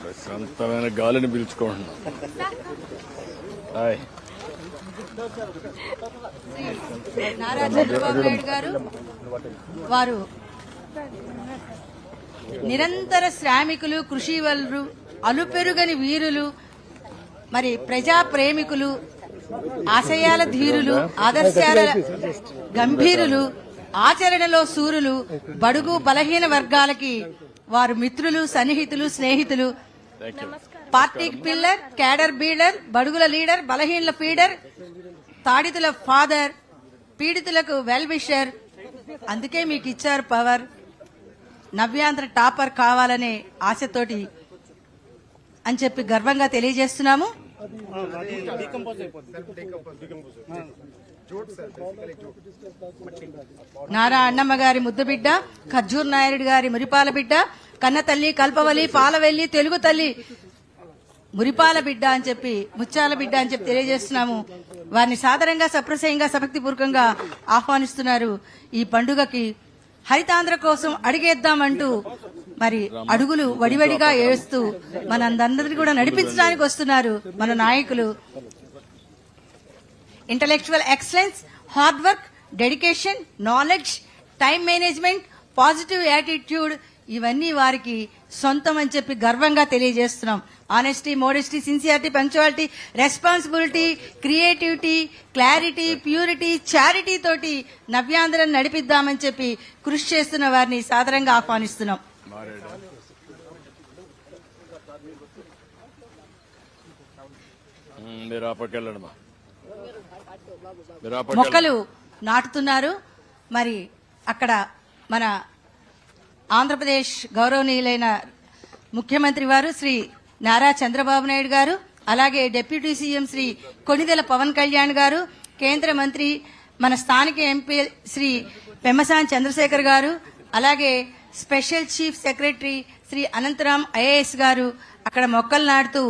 ప్రశాంతమైన గాలిని పీల్చుకోండి. హాయ్. నారా గారు వారు నిరంతర శ్రామికులు కృషి వలరు అలుపెరుగని వీరులు మరి ప్రజా ప్రేమికులు ఆశయాల ధీరులు ఆదర్శాల గంభీరులు ఆచరణలో సూరులు బడుగు బలహీన వర్గాలకి వారు మిత్రులు సన్నిహితులు స్నేహితులు. పార్టీ పిల్లర్ క్యాడర్ బీడర్ బడుగుల లీడర్ బలహీనల ఫీడర్ తాడితుల ఫాదర్ పీడితులకు వెల్ విషర్ అందుకే మీకు ఇచ్చారు పవర్. నవ్యాంధ్ర టాపర్ కావాలనే ఆశతోటి అని చెప్పి గర్వంగా తెలియజేస్తున్నాము. నారా అన్నమ్మ గారి ముద్దు బిడ్డ ఖర్జూర్ నాయుడు గారి మురిపాల బిడ్డ కన్న తల్లి కల్పవలి పాలవెల్లి తెలుగు తల్లి మురిపాల బిడ్డ అని చెప్పి ముత్యాల బిడ్డ అని చెప్పి తెలియజేస్తున్నాము. వారిని సాధారణంగా సప్రశయంగా సభక్తిపూర్వకంగా ఆహ్వానిస్తున్నారు. ఈ పండుగకి హరితాంధ్ర కోసం అడిగేద్దామంటూ మరి అడుగులు వడివడిగా ఏడుస్తూ మనందరినీ కూడా నడిపించడానికి వస్తున్నారు మన నాయకులు. Intellectual excellence hard work dedication knowledge time management positive attitude ఇవన్నీ వారికి సొంతం అని చెప్పి గర్వంగా తెలియజేస్తున్నాం. Honesty modesty sincerity punctuality responsibility creativity clarity purity charity తోటి నవ్యాంధ్రం నడిపిద్దామని చెప్పి కృషి చేస్తున్న వారిని సాదరంగా ఆహ్వానిస్తున్నాం. మారేడా? మీరు ఆ మొక్కలు నాటుతున్నారు. మరి అక్కడ మన ఆంధ్రప్రదేశ్ గౌరవనీయులైన ముఖ్యమంత్రి వారు శ్రీ నారా చంద్రబాబు నాయుడు గారు అలాగే డిప్యూటీ సీఎం శ్రీ కొణిదెల పవన్ కళ్యాణ్ గారు కేంద్ర మంత్రి మన స్థానిక ఎంపీ శ్రీ పెమ్మసాని చంద్రశేఖర్ గారు అలాగే special chief secretary Shri Anantaram IAS garu అక్కడ మొక్కలు నాటుతూ